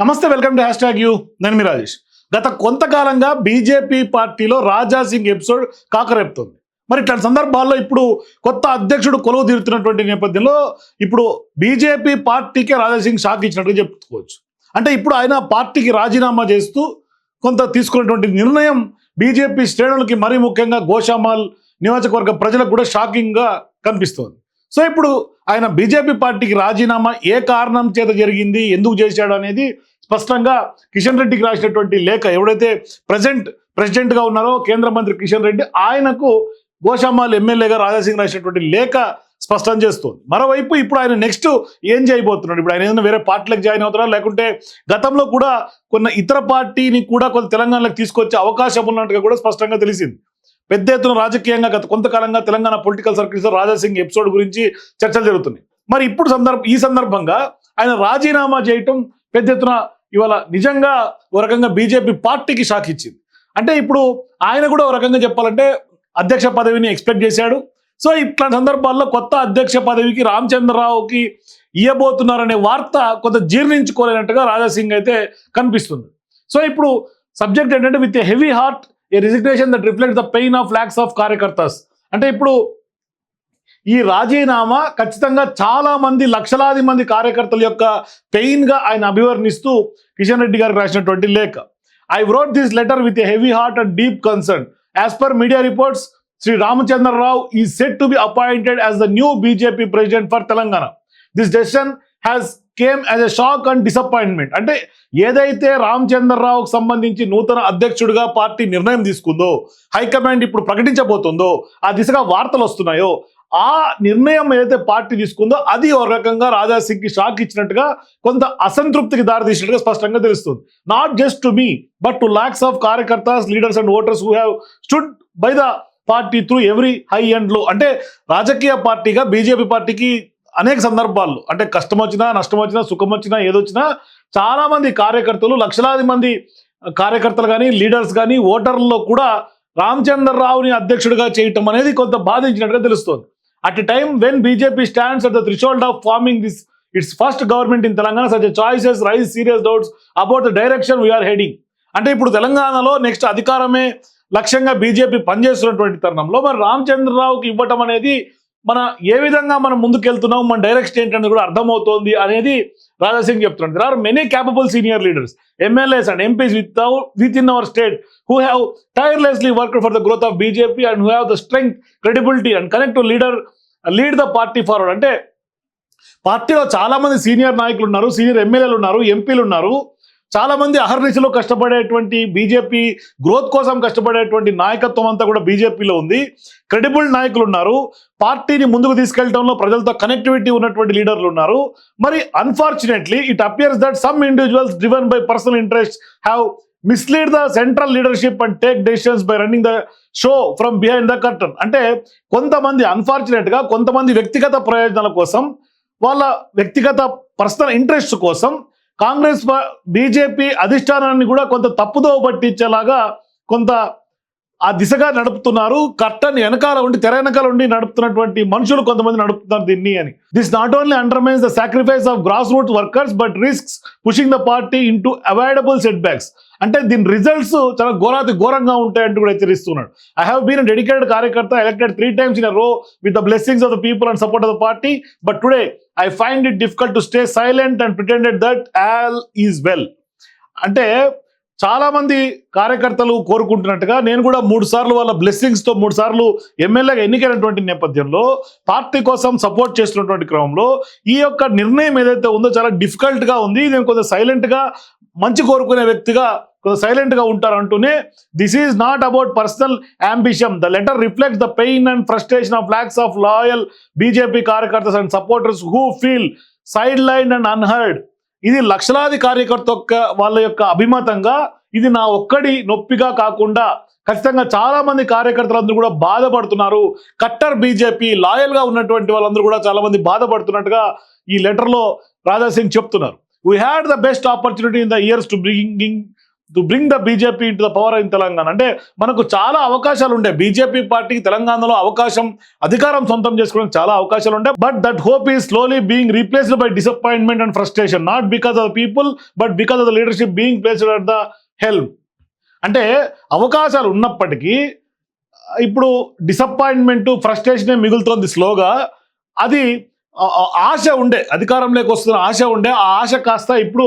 నమస్తే welcome to hashtag U. నేను మీ రాజేష్. గత కొంతకాలంగా బీజేపీ పార్టీలో రాజా సింగ్ ఎపిసోడ్ కాకరేపుతుంది. మరి ఇట్లాంటి సందర్భాల్లో ఇప్పుడు కొత్త అధ్యక్షుడు కొలువు తీరుతున్నటువంటి నేపథ్యంలో ఇప్పుడు బీజేపీ పార్టీకే రాజా సింగ్ షాక్ ఇచ్చినట్టుగా చెప్పుకోవచ్చు. అంటే ఇప్పుడు ఆయన పార్టీకి రాజీనామా చేస్తూ కొంత తీసుకున్నటువంటి నిర్ణయం బీజేపీ శ్రేణులకి మరీ ముఖ్యంగా గోషామాల్ నియోజకవర్గ ప్రజలకు కూడా షాకింగ్గా కనిపిస్తోంది. సో ఇప్పుడు ఆయన బీజేపీ పార్టీకి రాజీనామా ఏ కారణం చేత జరిగింది ఎందుకు చేశాడు అనేది స్పష్టంగా కిషన్ రెడ్డికి రాసినటువంటి లేఖ ఎవడైతే ప్రజెంట్ ప్రెసిడెంట్గా ఉన్నారో కేంద్ర మంత్రి కిషన్ రెడ్డి ఆయనకు గోషామాల్ ఎమ్మెల్యేగా రాజాసింగ్ రాసినటువంటి లేఖ స్పష్టం చేస్తుంది. మరోవైపు ఇప్పుడు ఆయన నెక్స్ట్ ఏం చేయబోతున్నాడు? ఇప్పుడు ఆయన ఏదైనా వేరే పార్టీలకు జాయిన్ అవుతారా? లేకుంటే గతంలో కూడా కొన్ని ఇతర పార్టీని కూడా కొంత తెలంగాణలోకి తీసుకొచ్చే అవకాశం ఉన్నట్టుగా కూడా స్పష్టంగా తెలిసింది. పెద్ద ఎత్తున రాజకీయంగా గత కొంతకాలంగా Telangana political circles Raja Singh episode గురించి చర్చలు జరుగుతున్నాయి. మరి ఇప్పుడు సందర్భ ఈ సందర్భంగా ఆయన రాజీనామా చేయటం పెద్ద ఎత్తున ఇవాళ నిజంగా ఒక రకంగా బీజేపీ పార్టీకి షాక్ ఇచ్చింది. అంటే ఇప్పుడు ఆయన కూడా ఓ రకంగా చెప్పాలంటే అధ్యక్ష పదవిని ఎక్స్పెక్ట్ చేశాడు. సో ఇట్లాంటి సందర్భాల్లో కొత్త అధ్యక్ష పదవికి రామచంద్రరావుకి ఇయ్యబోతున్నారనే వార్త కొంత జీర్ణించుకోలేనట్టుగా రాజాసింగ్ అయితే కనిపిస్తుంది. సో ఇప్పుడు సబ్జెక్ట్ ఏంటంటే with a heavy heart a resignation that reflect the pain of lakhs of karyakartas. అంటే ఇప్పుడు ఈ రాజీనామా ఖచ్చితంగా చాలా మంది లక్షలాది మంది కార్యకర్తల యొక్క పెయిన్గా ఆయన అభివర్ణిస్తూ కిషన్ రెడ్డి గారికి రాసినటువంటి లేఖ. I wrote this letter with a heavy heart and deep concern as per media reports Shri Ramachandra Rao is set to be appointed as the new BJP president for Telangana this decision has came as a shock and disappointment అంటే ఏదైతే రామచంద్రరావుకు సంబంధించి నూతన అధ్యక్షుడిగా party నిర్ణయం తీసుకుందో high command ఇప్పుడు ప్రకటించబోతుందో ఆ దిశగా వార్తలు వస్తున్నాయో ఆ నిర్ణయం ఏదైతే పార్టీ తీసుకుందో అది ఒక రకంగా రాజాసింగ్కి షాక్ ఇచ్చినట్టుగా కొంత అసంతృప్తికి దారితీసినట్టుగా స్పష్టంగా తెలుస్తుంది. Not just to me but to lakhs of karyakartas leaders and voters who have stood by the party through every high and low అంటే రాజకీయ పార్టీగా బీజేపీ పార్టీకి అనేక సందర్భాల్లో అంటే కష్టం వచ్చినా నష్టం వచ్చినా సుఖం వచ్చినా ఏదొచ్చినా చాలా మంది కార్యకర్తలు లక్షలాది మంది కార్యకర్తలు కానీ లీడర్స్ కానీ ఓటర్లలో కూడా రామచంద్రరావుని అధ్యక్షుడిగా చేయటం అనేది కొంత బాధించినట్టుగా తెలుస్తోంది. At a time when BJP stands at the threshold of forming this its first government in Telangana such choices raise serious doubts about the direction we're heading అంటే ఇప్పుడు తెలంగాణలో నెక్స్ట్ అధికారమే లక్ష్యంగా బీజేపీ పనిచేస్తున్నటువంటి తరుణంలో మరి రామచంద్రరావుకి ఇవ్వటం అనేది మన ఏ విధంగా మనం ముందుకెళ్తున్నాం మన డైరెక్షన్ ఏంటనేది కూడా అర్థమవుతోంది అనేది రాజాసింగ్ చెప్తున్నాడు. There are many capable senior leaders MLAs and MPs with with in our state who have tirelessly work for the growth of BJP and who have the strength credibility and connect to leader lead the party forward అంటే పార్టీలో చాలా మంది senior నాయకులు ఉన్నారు senior ఎమ్మెల్యేలు ఉన్నారు ఎంపీలు ఉన్నారు. చాలా మంది అహర్నిశలో కష్టపడేటువంటి బీజేపీ గ్రోత్ కోసం కష్టపడేటువంటి నాయకత్వం అంతా కూడా బీజేపీలో ఉంది. క్రెడిబుల్ నాయకులు ఉన్నారు. పార్టీని ముందుకు తీసుకెళ్ళడంలో ప్రజలతో కనెక్టివిటీ ఉన్నటువంటి లీడర్లు ఉన్నారు. మరి unfortunately it appears that some individuals driven by personal interest have mislead the central leadership and take decisions by running the show from behind the curtain అంటే కొంతమంది అన్ఫార్చునేట్గా కొంతమంది వ్యక్తిగత ప్రయోజనాల కోసం వాళ్ళ వ్యక్తిగత పర్సనల్ ఇంట్రెస్ట్ కోసం కాంగ్రెస్ బీజేపీ అధిష్టానాన్ని కూడా కొంత తప్పుదోవ పట్టించేలాగా కొంత ఆ దిశగా నడుపుతున్నారు కట్టని వెనకాల ఉండి తెర వెనకాల ఉండి నడుపుతున్నటువంటి మనుషులు కొంతమంది నడుపుతున్నారు దీన్ని అని. This not only undermines the sacrifice of grass root workers but risks pushing the party into avoidable setbacks అంటే దీని రిజల్ట్స్ చాలా ఘోరాతి ఘోరంగా ఉంటాయంటూ కూడా హెచ్చరిస్తున్నాడు. I have been dedicated karyakarta elected three times in row with the blessings of the people and support of the party but today I find it difficult to stay silent and pretended that all is well అంటే చాలామంది కార్యకర్తలు కోరుకుంటున్నట్టుగా నేను కూడా మూడు సార్లు వాళ్ళ బ్లెస్సింగ్స్తో మూడు సార్లు ఎమ్మెల్యేగా ఎన్నికైనటువంటి నేపథ్యంలో పార్టీ కోసం సపోర్ట్ చేస్తున్నటువంటి క్రమంలో ఈ యొక్క నిర్ణయం ఏదైతే ఉందో చాలా డిఫికల్ట్గా ఉంది. నేను కొంచెం సైలెంట్గా మంచి కోరుకునే వ్యక్తిగా కొంచెం సైలెంట్గా ఉంటారంటూనే this is not about personal ambition the letter reflects the pain and frustration of lakhs of loyal BJP karyakartas and supporters who feel sideline and unheard ఇది లక్షలాది కార్యకర్త యొక్క వాళ్ళ యొక్క అభిమతంగా ఇది నా ఒక్కడి నొప్పిగా కాకుండా ఖచ్చితంగా చాలా మంది కార్యకర్తలందరూ కూడా బాధపడుతున్నారు. కట్టర్ బీజేపీ లాయల్గా ఉన్నటువంటి వాళ్ళందరూ కూడా చాలా మంది బాధపడుతున్నట్టుగా ఈ లెటర్లో సింగ్ చెప్తున్నారు. We had the best opportunity in the years to bringing to bring the BJP into the power in Telangana. అంటే మనకు చాలా అవకాశాలు ఉండే బీజేపీ పార్టీకి తెలంగాణలో అవకాశం అధికారం సొంతం చేసుకోవడానికి చాలా అవకాశాలు ఉండే but that hope is slowly being replaced by disappointment and frustration not because of people but because of the leadership being placed at the help అంటే అవకాశాలు ఉన్నప్పటికీ ఇప్పుడు డిసప్పాయింట్మెంట్ ఫ్రస్ట్రేషనే మిగులుతోంది స్లోగా అది ఆశ ఉండే అధికారంలోకి వస్తున్న ఆశ ఉండే ఆ ఆశ కాస్త ఇప్పుడు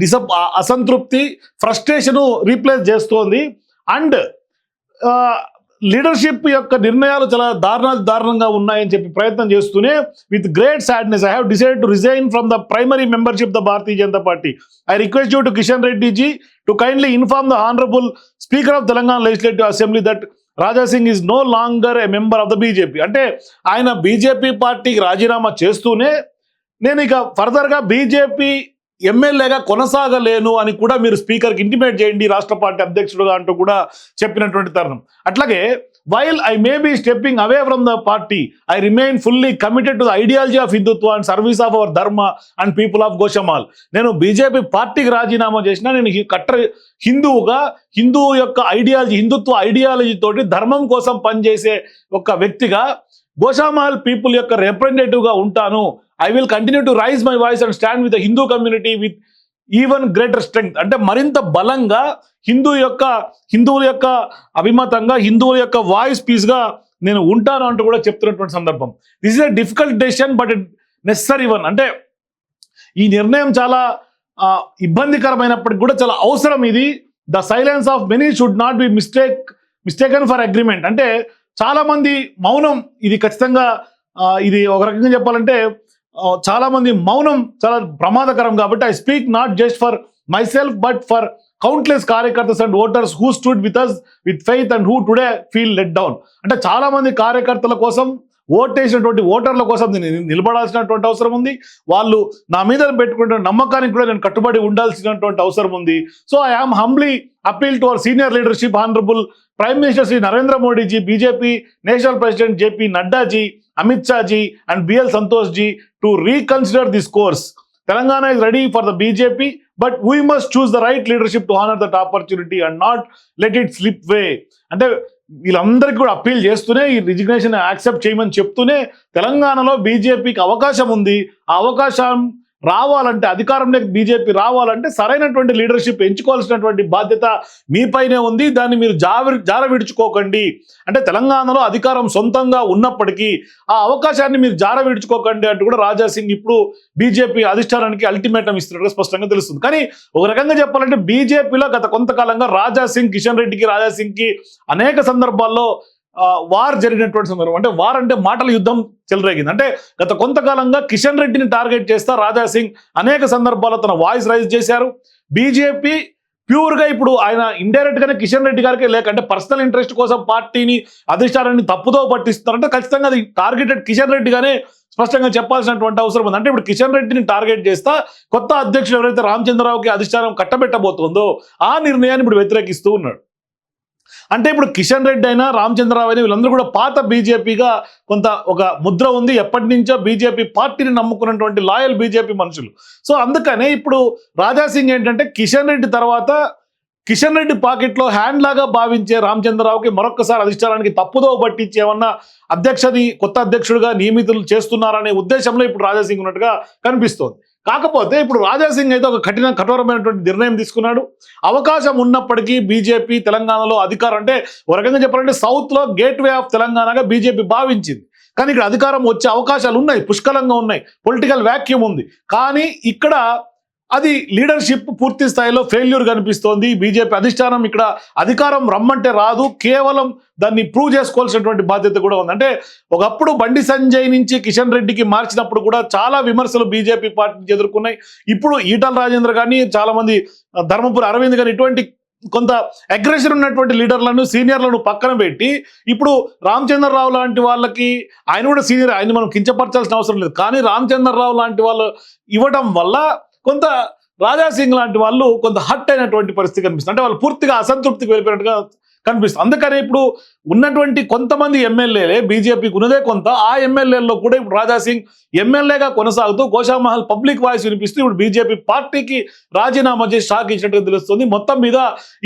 డిసప్ అసంతృప్తి ఫ్రస్ట్రేషను రీప్లేస్ చేస్తోంది. అండ్ లీడర్షిప్ యొక్క నిర్ణయాలు చాలా దారుణ దారుణంగా ఉన్నాయని చెప్పి ప్రయత్నం చేస్తూనే with great sadness I have decide to resign from the primary membership the Bharatiya Janata Party. I request you to Kishan Reddy ji to kindly inform the honourable speaker of Telangana legislative assembly that Raja Singh is no longer a member of the BJP. అంటే ఆయన BJP పార్టీకి రాజీనామా చేస్తూనే నేను ఇక ఫర్దర్గా BJP ఎమ్మెల్యేగా కొనసాగలేను అని కూడా మీరు స్పీకర్కి ఇంటిమేట్ చేయండి రాష్ట్ర పార్టీ అధ్యక్షుడుగా అంటూ కూడా చెప్పినటువంటి తరుణం. అట్లాగే while I may be stepping away from the party I remain fully committed to the ideology of Hindutva and service of our dharma and people of Goshamahal నేను బీజేపీ పార్టీకి రాజీనామా చేసినా నేను హి- కట్టర్ హిందువుగా హిందూ యొక్క ఐడియాలజీ హిందుత్వ ఐడియాలజీ తోటి ధర్మం కోసం పనిచేసే ఒక వ్యక్తిగా గోషామాల్ పీపుల్ యొక్క రిప్రజెంటేటివ్గా ఉంటాను. I will continue to raise my voice and stand with Hindu community with even greater strength అంటే మరింత బలంగా హిందూ యొక్క హిందువుల యొక్క అభిమతంగా హిందువుల యొక్క వాయిస్ పీస్గా నేను ఉంటాను అంటూ కూడా చెప్తున్నటువంటి సందర్భం. This is a difficult decision but it necessary one అంటే ఈ నిర్ణయం చాలా ఇబ్బందికరమైనప్పటికి కూడా చాలా అవసరం ఇది. The silence of many should not be mistake mistaken for agreement అంటే చాలామంది మౌనం ఇది ఖచ్చితంగా ఇది ఒక రకంగా చెప్పాలంటే చాలా మంది మౌనం చాలా ప్రమాదకరం కాబట్టి I speak not just for myself but for countless karyakartas and voters who stood with us with faith and who today feel let down అంటే చాలా మంది కార్యకర్తల కోసం ఓటేసినటువంటి ఓటర్ల కోసం నేను నిలబడాల్సినటువంటి అవసరం ఉంది. వాళ్ళు నా మీద పెట్టుకున్న నమ్మకానికి కూడా నేను కట్టుబడి ఉండాల్సినటువంటి అవసరం ఉంది. So I am humbly appeal to our senior leadership honourable prime minister Shri Narendra Modiji BJP national president JP Naddaji Amit Shaji and BL Santosh G to reconsider this course Telangana is ready for the BJP but we must choose the right leadership to honour that opportunity and not let it slip వే అంటే వీళ్ళందరికీ కూడా appeal చేస్తూనే ఈ resignation accept చేయమని చెప్తూనే తెలంగాణలో బీజేపీకి అవకాశం ఉంది. ఆ అవకాశం రావాలంటే అధికారంలోకి బీజేపీ రావాలంటే సరైనటువంటి లీడర్షిప్ ఎంచుకోవాల్సినటువంటి బాధ్యత మీపైనే ఉంది. దాన్ని మీరు జావి జార విడుచుకోకండి అంటే తెలంగాణలో అధికారం సొంతంగా ఉన్నప్పటికీ ఆ అవకాశాన్ని మీరు జార విడుచుకోకండి అంటూ కూడా రాజా సింగ్ ఇప్పుడు బీజేపీ అధిష్టానానికి అల్టిమేటం ఇస్తున్నట్టుగా స్పష్టంగా తెలుస్తుంది. కానీ ఒక రకంగా చెప్పాలంటే బీజేపీలో గత కొంతకాలంగా రాజా సింగ్ కిషన్ రెడ్డికి రాజా సింగ్కి అనేక సందర్భాల్లో వార్ జరిగినటువంటి సందర్భం. అంటే వార్ అంటే మాటల యుద్ధం చెలరేగింది. అంటే గత కొంతకాలంగా కిషన్ రెడ్డిని టార్గెట్ చేస్తా రాజా సింగ్ అనేక సందర్భాల్లో తన వాయిస్ రైజ్ చేశారు. బీజేపీ ప్యూర్గా ఇప్పుడు ఆయన ఇండైరెక్ట్గానే కిషన్ రెడ్డి గారికి లేకంటే పర్సనల్ ఇంట్రెస్ట్ కోసం పార్టీని అధిష్టానాన్ని తప్పుదో పట్టిస్తున్నారంటే ఖచ్చితంగా అది టార్గెటెడ్ కిషన్ రెడ్డిగానే స్పష్టంగా చెప్పాల్సినటువంటి అవసరం ఉంది. అంటే ఇప్పుడు కిషన్ రెడ్డిని టార్గెట్ చేస్తా కొత్త అధ్యక్షుడు ఎవరైతే రామచంద్రరావుకి అధిష్టానం కట్టబెట్టబోతుందో ఆ నిర్ణయాన్ని ఇప్పుడు వ్యతిరేకిస్తూ ఉన్నాడు. అంటే ఇప్పుడు కిషన్ రెడ్డి అయినా రామచంద్రరావు అయినా వీళ్ళందరూ కూడా పాత బీజేపీగా కొంత ఒక ముద్ర ఉంది. ఎప్పటి నుంచో బీజేపీ పార్టీని నమ్ముకున్నటువంటి లాయల్ బీజేపీ మనుషులు. సో అందుకనే ఇప్పుడు రాజా సింగ్ ఏంటంటే కిషన్ రెడ్డి తర్వాత కిషన్ రెడ్డి పాకెట్లో హ్యాండ్ లాగా భావించే రామచంద్రరావుకి మరొకసారి అధిష్టానానికి తప్పుదో పట్టించి ఏమన్నా అధ్యక్షని కొత్త అధ్యక్షుడిగా నియమితులు చేస్తున్నారనే ఉద్దేశంలో ఇప్పుడు రాజా సింగ్ ఉన్నట్టుగా కనిపిస్తోంది. కాకపోతే ఇప్పుడు రాజా సింగ్ అయితే ఒక కఠిన కఠోరమైనటువంటి నిర్ణయం తీసుకున్నాడు. అవకాశం ఉన్నప్పటికీ బీజేపీ తెలంగాణలో అధికారం అంటే ఒక రకంగా చెప్పాలంటే సౌత్లో గేట్ వే ఆఫ్ తెలంగాణగా బీజేపీ భావించింది. కానీ ఇక్కడ అధికారం వచ్చే అవకాశాలు ఉన్నాయి పుష్కలంగా ఉన్నాయి. పొలిటికల్ వ్యాక్యూమ్ ఉంది. కానీ ఇక్కడ అది లీడర్షిప్ పూర్తి స్థాయిలో ఫెయిల్యూర్ కనిపిస్తోంది. బీజేపీ అధిష్టానం ఇక్కడ అధికారం రమ్మంటే రాదు. కేవలం దాన్ని ప్రూవ్ చేసుకోవాల్సినటువంటి బాధ్యత కూడా ఉంది. అంటే ఒకప్పుడు బండి సంజయ్ నుంచి కిషన్ రెడ్డికి మార్చినప్పుడు కూడా చాలా విమర్శలు బీజేపీ పార్టీ నుంచి ఎదుర్కొన్నాయి. ఇప్పుడు ఈటల రాజేంద్ర కానీ చాలా మంది ధర్మపురి అరవింద్ కానీ ఇటువంటి కొంత అగ్రెషన్ ఉన్నటువంటి లీడర్లను సీనియర్లను పక్కన పెట్టి ఇప్పుడు రామచంద్రరావు లాంటి వాళ్ళకి ఆయన కూడా సీనియర్ ఆయన మనం కించపరచాల్సిన అవసరం లేదు. కానీ రామచంద్రరావు లాంటి వాళ్ళు ఇవ్వడం వల్ల కొంత రాజా సింగ్ లాంటి వాళ్ళు కొంత హట్ అయినటువంటి పరిస్థితి కనిపిస్తుంది. అంటే వాళ్ళు పూర్తిగా అసంతృప్తికి వెళ్ళిపోయినట్టుగా కనిపిస్తుంది. అందుకని ఇప్పుడు ఉన్నటువంటి కొంతమంది ఎమ్మెల్యేలే బీజేపీకి ఉన్నదే కొంత ఆ ఎమ్మెల్యేల్లో కూడా ఇప్పుడు రాజా సింగ్ ఎమ్మెల్యేగా కొనసాగుతూ గోషామహల్ పబ్లిక్ వాయిస్ వినిపిస్తూ ఇప్పుడు బీజేపీ పార్టీకి రాజీనామా చేసి షాక్ ఇచ్చినట్టుగా తెలుస్తుంది. మొత్తం మీద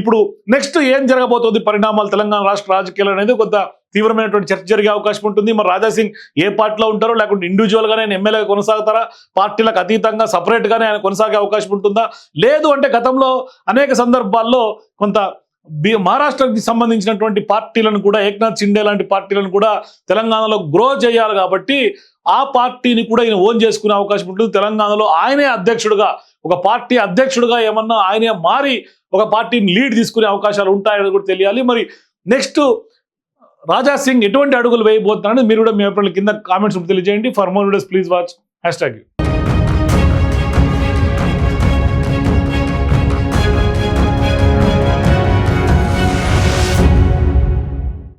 ఇప్పుడు నెక్స్ట్ ఏం జరగబోతోంది? పరిణామాలు తెలంగాణ రాష్ట్ర రాజకీయాలు అనేది కొంత తీవ్రమైనటువంటి చర్చ జరిగే అవకాశం ఉంటుంది. మరి రాజా సింగ్ ఏ పార్టీలో ఉంటారో లేకుంటే ఇండివిజువల్గా ఆయన ఎమ్మెల్యేగా కొనసాగుతారా? పార్టీలకు అతీతంగా సపరేట్గానే ఆయన కొనసాగే అవకాశం ఉంటుందా? లేదు అంటే గతంలో అనేక సందర్భాల్లో కొంత బి- మహారాష్ట్రకి సంబంధించినటువంటి పార్టీలను కూడా ఏక్నాథ్ షిండే లాంటి పార్టీలను కూడా తెలంగాణలో గ్రో చేయాలి కాబట్టి ఆ పార్టీని కూడా ఈయన ఓన్ చేసుకునే అవకాశం ఉంటుంది. తెలంగాణలో ఆయనే అధ్యక్షుడుగా ఒక పార్టీ అధ్యక్షుడుగా ఏమన్నా ఆయనే మారి ఒక పార్టీని లీడ్ తీసుకునే అవకాశాలు ఉంటాయని కూడా తెలియాలి. మరి నెక్స్ట్ రాజా సింగ్ ఎటువంటి అడుగులు వేయబోతున్నారని మీరు కూడా మీ అభిప్రాయాలు కింద కామెంట్స్ తెలియజేయండి. For more videos please watch hashtag